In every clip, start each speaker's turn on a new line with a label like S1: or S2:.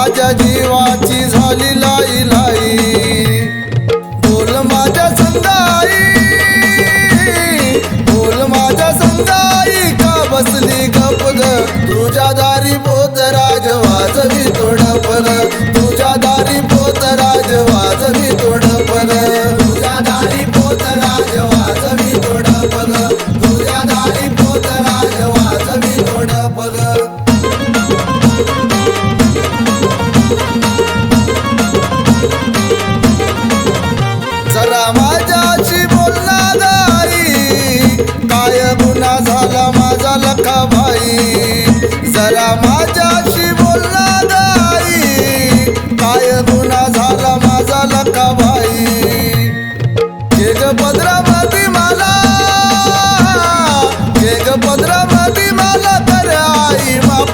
S1: माझ्या जीवाची झाली लाई लाई. बोल माझ्या संदाई. बोल माझ्या संदाई.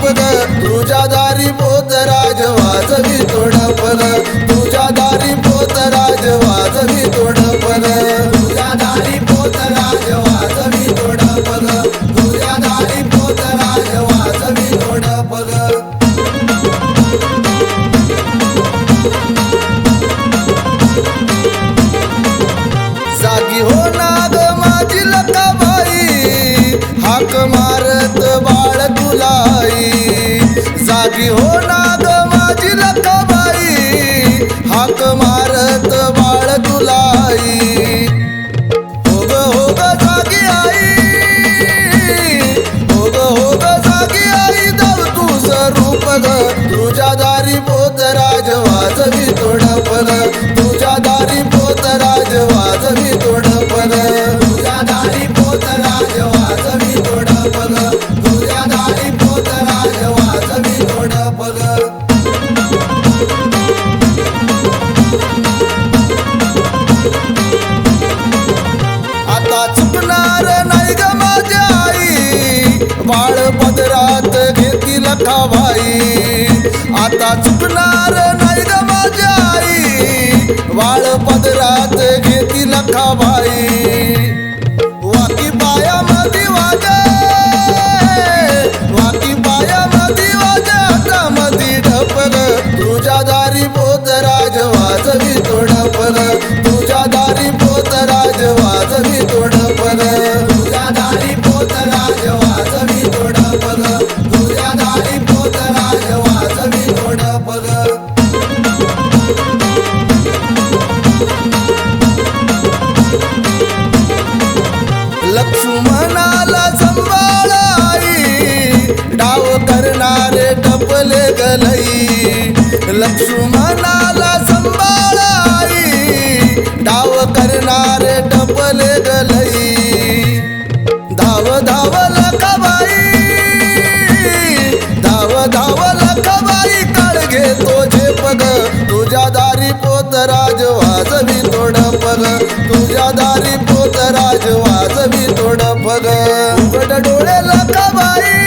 S1: आई माप ग तुझ्या दारी पोत राज वाजवी तोडप ग तुझ्या दारी पोत राज वाजवी तोडप ग तुझ्या दारी पोत राज वाजवी तोडप ग तुझ्या दारी पोत राज वाजवी तोडप ग जागी हो नाग माझी लकाबाई हाक मारत बाळ तुलाई. जागी हो नाग माझी लकाबाई हाक मारत बाळ तुलाई. होग होग जागी आई. होग होग जागी आई. दव तू स्वरूप ग. तुझ्या दारी पोत राज वाजवी तोडप ग. तुझ्या दारी पोत राज वाजवी तोडप पदरात घेतील भाई आता चुकणार नाही ग माझ्या आई. वाळ पदरात घेतील खावाई. वाकी तुझ्या दारी पोत राज वाजवी लक्ष्मणाला संभाळाई डाव करणारे टपले गलई. लक्ष्मणाला संभाळाई डाव करणारे टपले गलई. धाव धाव लखबाई. धाव धाव लखबाई काळ घेतो झेपग तुझ्या दारी पोत राजवाजवी तोड पग. तुझ्या दारी पोत राजवा उघड डोळे